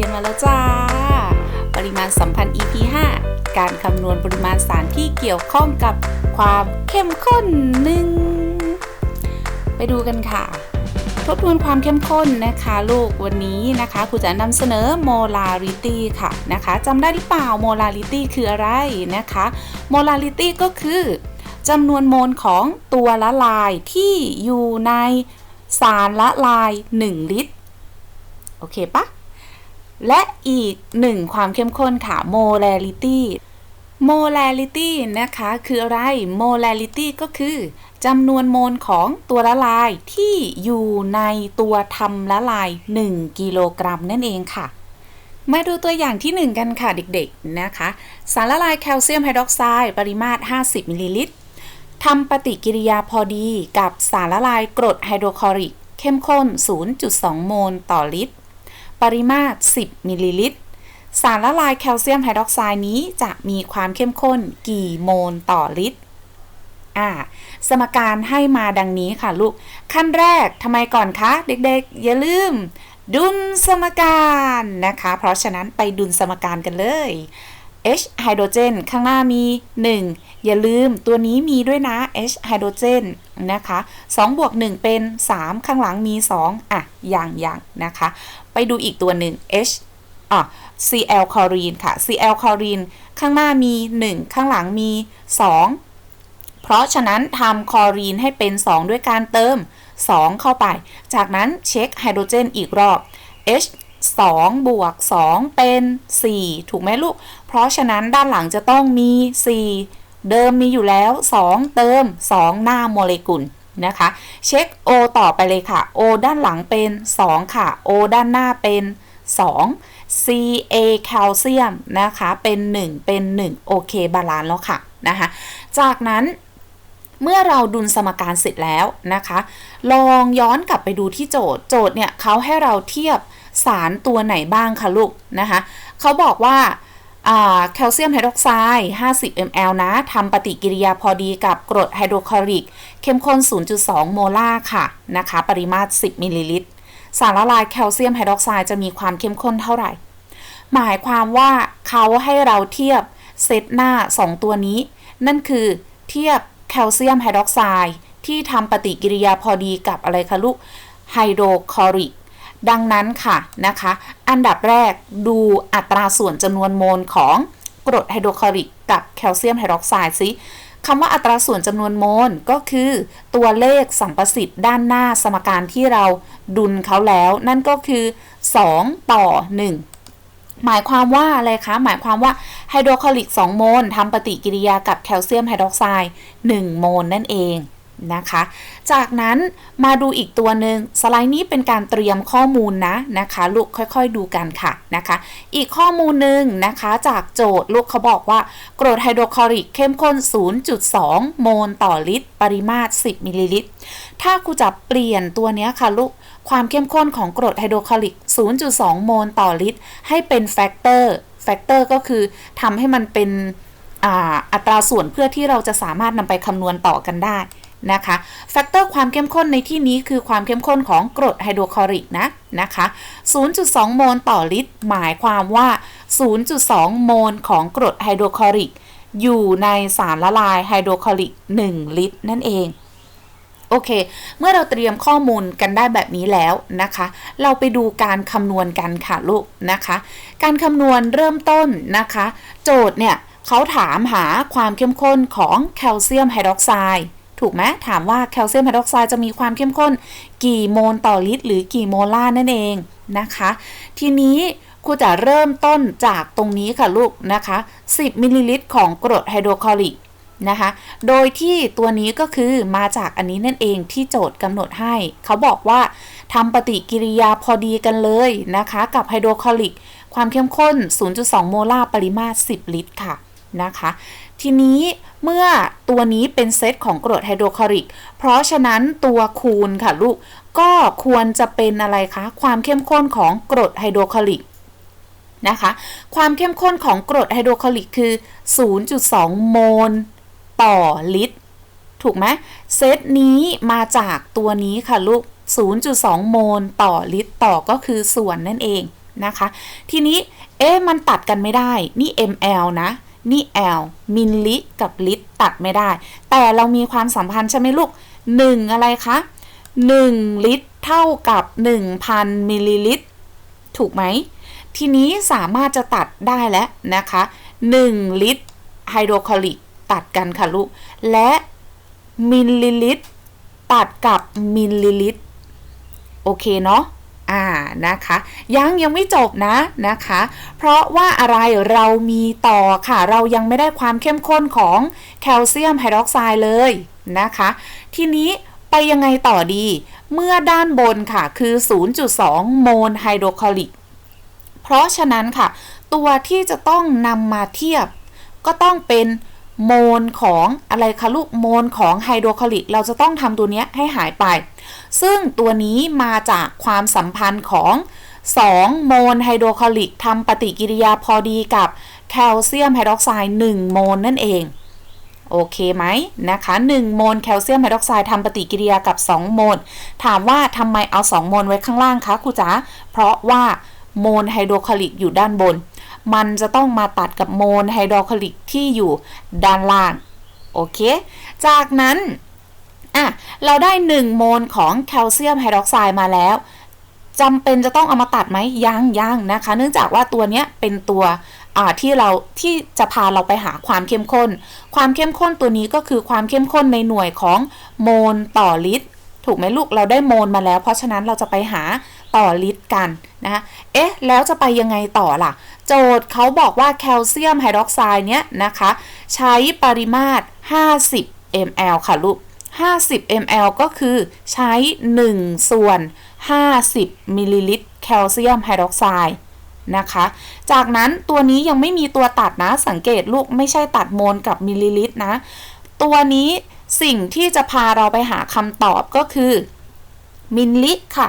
รียนมาแล้วจ้า ปริมาณสัมพันธ์ EP 5 การคำนวณปริมาณสารที่เกี่ยวข้องกับความเข้มข้นหนึ่ง ไปดูกันค่ะ ทบทวนความเข้มข้นนะคะลูกวันนี้นะคะครูจะนำเสนอ molarity ค่ะนะคะจำได้หรือเปล่า molarity คืออะไรนะคะ molarity ก็คือจำนวนโมลของตัวละลายที่อยู่ในสารละลาย 1 ลิตร โอเคปะ และอีกหนึ่งความเข้มข้นค่ะ molarity molarity นะคะคืออะไร molarity ก็คือจำนวนโมลของตัวละลายที่อยู่ในตัวทำละลาย 1 กิโลกรัมนั่นเองค่ะ มาดูตัวอย่างที่ 1 กันค่ะเด็กๆนะคะ สารละลายแคลเซียมไฮดรอกไซด์ปริมาตร 50มิลลิลิตรทำปฏิกิริยาพอดีกับสารละลายกรดไฮโดรคลอริก เข้มข้น 0.2 โมลต่อลิตร ปริมาตร 10 มิลลิลิตร สารละลายแคลเซียมไฮดรอกไซด์นี้จะมีความเข้มข้นกี่โมลต่อลิตรอ่าสมการให้มาดังนี้ค่ะลูก ขั้นแรกทำไมก่อนคะ เด็กๆ อย่าลืม ดุลสมการนะคะ เพราะฉะนั้นไปดุลสมการกันเลย H ไฮโดรเจนข้างหน้ามี 1 อย่าลืมตัวนี้มีด้วยนะ H ไฮโดรเจนนะคะ2บวก1เป็น 3 ข้างหลังมี 2 อะ อย่างอย่างนะคะ ดูอีกตัวหนึ่ง H อะ Cl คลอรีนค่ะ Cl คลอรีนข้างหน้ามี 1 ข้างหลังมี 2 เพราะฉะนั้นทำคลอรีนให้เป็น 2 ด้วยการเติม 2 เข้าไป จากนั้นเช็คไฮโดรเจนอีกรอบ H 2 บวก 2 เป็น 4 ถูกไหมลูก เพราะฉะนั้นด้านหลังจะต้องมี 4 เดิมมีอยู่แล้ว 2 เติม 2 หน้าโมเลกุล นะคะ เช็ค O ต่อไปเลยค่ะ O ด้านหลังเป็น 2 ค่ะ O ด้านหน้าเป็น 2 Ca แคลเซียมนะคะ เป็น 1 เป็น 1 โอเค บาลานซ์แล้วค่ะนะคะ จากนั้นเมื่อเราดุลสมการเสร็จแล้วนะคะ ลองย้อนกลับไปดูที่โจทย์ โจทย์เนี่ยเขาให้เราเทียบสารตัวไหนบ้างคะลูกนะคะเขาบอกว่า แคลเซียมไฮดรอกไซด์ 50 ml นะ ทำปฏิกิริยาพอดีกับกรดไฮโดรคลอริก เข้มข้น 0.2 โมลาร์ค่ะ นะคะ ปริมาตร 10 มิลลิลิตร สารละลายแคลเซียมไฮดรอกไซด์จะมีความเข้มข้นเท่าไหร่ หมายความว่าเขาให้เราเทียบเซตหน้า 2 ตัวนี้ นั่นคือเทียบแคลเซียมไฮดรอกไซด์ที่ทำปฏิกิริยาพอดีกับอะไรคะลูก ไฮโดรคลอริก ดังนั้นค่ะนะคะ อันดับแรกดูอัตราส่วนจำนวนโมลของกรดไฮโดรคลอริกกับแคลเซียมไฮดรอกไซด์ซิคำว่าอัตราส่วนจำนวนโมลก็คือตัวเลขสัมประสิทธิ์ด้านหน้าสมการที่เราดุลเขาแล้ว นั่นก็คือ 2 ต่อ 1 หมายความว่าอะไรคะ หมายความว่าไฮโดรคลอริก 2 โมลทำปฏิกิริยากับแคลเซียมไฮดรอกไซด์1โมลนั่นเอง นะคะ จากนั้นมาดูอีกตัวหนึ่งสไลด์นี้เป็นการเตรียมข้อมูลนะนะคะลูกค่อยๆดูกันค่ะนะคะ อีกข้อมูลหนึ่งนะคะจากโจทย์ลูกเขาบอกว่า กรดไฮโดรคลอริกเข้มข้น 0.2 โมลต่อลิตร ปริมาตร 10 มิลลิลิตร ถ้าครูจะเปลี่ยนตัวนี้ค่ะลูกความเข้มข้นของกรดไฮโดรคลอริก 0.2 โมลต่อลิตร ให้เป็นแฟกเตอร์แฟกเตอร์ก็คือทำให้มันเป็นอัตราส่วนเพื่อที่เราจะสามารถนำไปคำนวณต่อกันได้ นะคะแฟกเตอร์ความเข้มข้นในที่นี้คือความเข้มข้นของกรดไฮโดรคลอริกนะนะคะ 0.2 โมลต่อลิตร หมายความว่า 0.2 โมลของกรดไฮโดรคลอริก อยู่ในสารละลายไฮโดรคลอริก 1 ลิตร นั่นเองโอเค เมื่อเราเตรียมข้อมูลกันได้แบบนี้แล้วนะคะ เราไปดูการคำนวณกันค่ะลูกนะคะ การคำนวณเริ่มต้นนะคะ โจทย์เนี่ยเขาถามหาความเข้มข้นของแคลเซียมไฮดรอกไซด์ ถูกไหมถามว่าแคลเซียมไฮดรอกไซด์จะมีความเข้มข้นกี่โมลต่อลิตร หรือกี่โมลาร์นั่นเองนะคะ ทีนี้ครูจะเริ่มต้นจากตรงนี้ค่ะลูกนะคะ 10มิลลิลิตรของกรดไฮโดรคลอริกนะคะ โดยที่ตัวนี้ก็คือมาจากอันนี้นั่นเองที่โจทย์กำหนดให้ เขาบอกว่าทำปฏิกิริยาพอดีกันเลยนะคะ กับไฮโดรคลอริก ความเข้มข้น 0.2 โมลาร์ปริมาตร 10 ลิตรค่ะ นะคะ ทีนี้เมื่อตัวนี้เป็นเซตของกรดไฮโดรคลอริก เพราะฉะนั้นตัวคูณค่ะลูก ก็ควรจะเป็นอะไรคะ ความเข้มข้นของกรดไฮโดรคลอริกนะคะ ความเข้มข้นของกรดไฮโดรคลอริกคือ 0.2 โมลต่อลิตร ถูกไหมเซตนี้มาจากตัวนี้ค่ะลูก 0.2 โมลต่อลิตรต่อก็คือส่วนนั่นเองนะคะ ทีนี้ เอ๊ะ มันตัดกันไม่ได้ นี่ ml นะ นี่ l มิลลิกับลิตรตัดไม่ได้ แต่เรามีความสัมพันธ์ใช่ไหมลูก 1 อะไรคะ 1 ลิตรเท่ากับ 1,000 มิลลิลิตร ถูกไหม ทีนี้สามารถจะตัดได้แล้วนะคะ 1 ลิตรไฮโดรคลอริกตัดกันค่ะลูก และมิลลิลิตรตัดกับมิลลิลิตร โอเคเนาะ อ่านะคะยังยังไม่จบนะนะคะ เพราะว่าอะไรเรามีต่อค่ะ เรายังไม่ได้ความเข้มข้นของแคลเซียมไฮดรอกไซด์เลยนะคะ ทีนี้ไปยังไงต่อดี เมื่อด้านบนค่ะคือ 0.2 โมลไฮโดรคลอริก เพราะฉะนั้นค่ะ ตัวที่จะต้องนำมาเทียบก็ต้องเป็น โมลของอะไรคะลูกโมลของไฮโดรคลอริก เราจะต้องทำตัวนี้ให้หายไป ซึ่งตัวนี้มาจากความสัมพันธ์ของ 2 โมลไฮโดรคลอริกทำปฏิกิริยาพอดีกับแคลเซียมไฮดรอกไซด์1โมลนั่นเอง โอเคไหมนะคะ 1 โมลแคลเซียมไฮดรอกไซด์ทำปฏิกิริยากับ 2 โมล ถามว่าทำไมเอา 2 โมลไว้ข้างล่างคะครูจ๋าเพราะว่าโมลไฮโดรคลอริกอยู่ด้านบน มันจะต้องมาตัดกับโมลไฮดรคลอริกที่อยู่ด้านล่าง โอเค จากนั้นอะเราได้ 1 โมลของแคลเซียมไฮดรอกไซด์มาแล้วจำเป็นจะต้องเอามาตัดไหมยังยังนะคะ เนื่องจากว่าตัวเนี้ยเป็นตัวที่เราที่จะพาเราไปหาความเข้มข้น ความเข้มข้นตัวนี้ก็คือความเข้มข้นในหน่วยของโมลต่อลิตร ถูกไหมลูกเราได้โมลมาแล้ว เพราะฉะนั้นเราจะไปหาต่อลิตรกันนะคะเอ๊ะ แล้วจะไปยังไงต่อล่ะ โจทย์เขาบอกว่าแคลเซียมไฮดรอกไซด์เนี้ยนะคะ ใช้ปริมาตร 50 ml ค่ะลูก 50 ml ก็คือใช้ 1 ส่วน 50 มิลลิลิตรแคลเซียมไฮดรอกไซด์นะคะ จากนั้นตัวนี้ยังไม่มีตัวตัดนะสังเกตลูกไม่ใช่ตัดโมลกับมิลลิลิตรนะ ตัวนี้สิ่งที่จะพาเราไปหาคำตอบก็คือ มิลลิค่ะ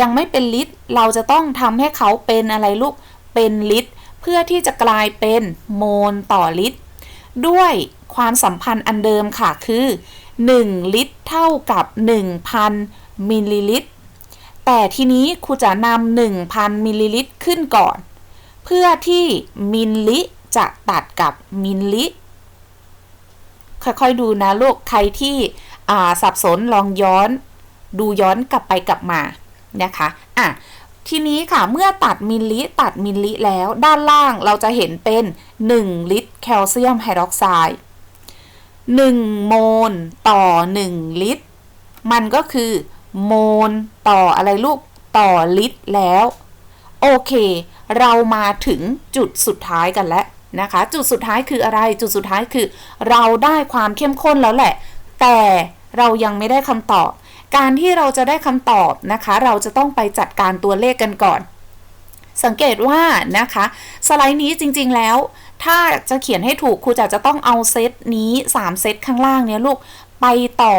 ยังไม่เป็นลิตร เราจะต้องทำให้เขาเป็นอะไรลูก เป็นลิตร เพื่อที่จะกลายเป็นโมลต่อลิตร ด้วยความสัมพันธ์อันเดิมค่ะคือ 1 ลิตรเท่ากับ 1,000 มิลลิลิตร แต่ทีนี้ครูจะนำ1,000 มิลลิลิตรขึ้นก่อน เพื่อที่มิลลิจะตัดกับมิลลิค่อยๆดูนะลูกใครที่สับสนลองย้อน ดูย้อนกลับไปกลับมานะคะ อะ ทีนี้ค่ะเมื่อตัดมิลลิตัดมิลลิแล้วด้านล่างเราจะเห็นเป็น 1 ลิตรแคลเซียมไฮดรอกไซด์1โมลต่อ 1 ลิตร มันก็คือโมลต่ออะไรลูกต่อลิตรแล้ว โอเค เรามาถึงจุดสุดท้ายกันแล้วนะคะ จุดสุดท้ายคืออะไรจุดสุดท้ายคือ เราได้ความเข้มข้นแล้วแหละ แต่เรายังไม่ได้คำตอบ การที่เราจะได้คำตอบนะคะ เราจะต้องไปจัดการตัวเลขกันก่อน สังเกตว่านะคะ สไลด์นี้จริงๆแล้ว ถ้าจะเขียนให้ถูกครูจะจะต้องเอาเซตนี้ 3 เซตข้างล่างเนี้ยลูกไปต่อ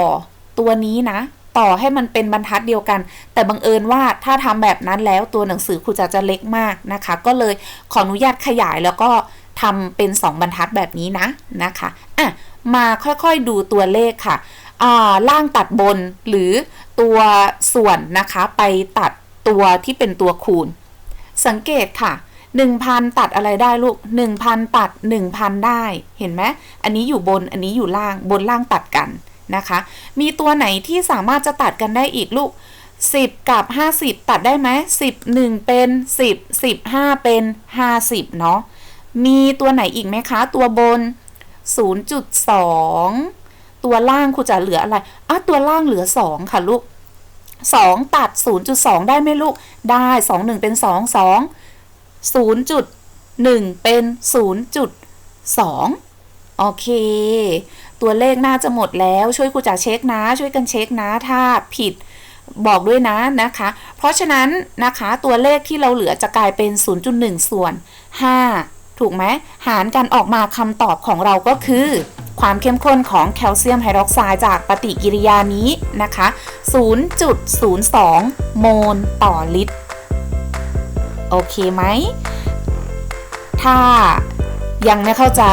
ตัวนี้นะ ต่อให้มันเป็นบรรทัดเดียวกัน แต่บังเอิญว่าถ้าทำแบบนั้นแล้วตัวหนังสือครูจะจะเล็กมากนะคะ ก็เลยขออนุญาตขยายแล้วก็ทำเป็น 2 บรรทัดแบบนี้นะนะคะอะมาค่อยๆดูตัวเลขค่ะ ล่างตัดบนหรือตัวส่วนนะคะไปตัดตัวที่เป็นตัวคูณ สังเกตค่ะ 1,000 ตัดอะไรได้ลูก 1,000 ตัด 1,000 ได้เห็นไหมอันนี้อยู่บนอันนี้อยู่ล่างบนล่างตัดกันนะคะ มีตัวไหนที่สามารถจะตัดกันได้อีกลูก 10 กับ 50 ตัดได้ไหม10 1 เป็น 10 15 เป็น 50 เนาะมีตัวไหนอีกไหมคะ ตัวบน 0.2 ตัวล่างครูจะเหลืออะไรอะตัวล่างเหลือ 2 ค่ะลูก 2 ตัด 0.2 ได้ไหมลูก ได้ 2 1 เป็น 2 2 0.1 เป็น 0.2 โอเค ตัวเลขน่าจะหมดแล้วช่วยครูจ๋าเช็คนะ ช่วยกันเช็คนะ ถ้าผิดบอกด้วยนะนะคะ เพราะฉะนั้นนะคะตัวเลขที่เราเหลือจะกลายเป็น 0.1 ส่วน 5 ถูกไหม หารกันออกมาคำตอบของเราก็คือ ความเข้มข้นของแคลเซียมไฮดรอกไซด์จากปฏิกิริยานี้นะคะ 0.02 โมลต่อลิตร โอเคไหม ถ้ายังไม่เข้าใจ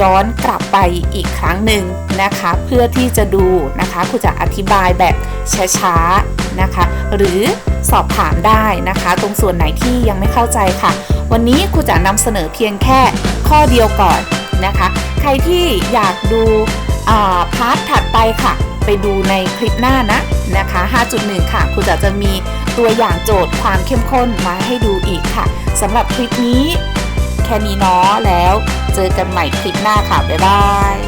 ย้อนกลับไปอีกครั้งหนึ่งนะคะ เพื่อที่จะดูนะคะครูจะอธิบายแบบช้าๆนะคะ หรือสอบถามได้นะคะ ตรงส่วนไหนที่ยังไม่เข้าใจค่ะ วันนี้ครูจะนำเสนอเพียงแค่ข้อเดียวก่อน นะคะ ใครที่อยากดูาพาร์ทถัดไปค่ะ ไปดูในคลิปหน้านะนะคะ 5.1 ค่ะ คุณจะจะมีตัวอย่างโจทย์ความเข้มข้นมาให้ดูอีกค่ะสำหรับคลิปนี้ แค่นี้เนาะแล้วเจอกันใหม่คลิปหน้าค่ะ บ๊ายบาย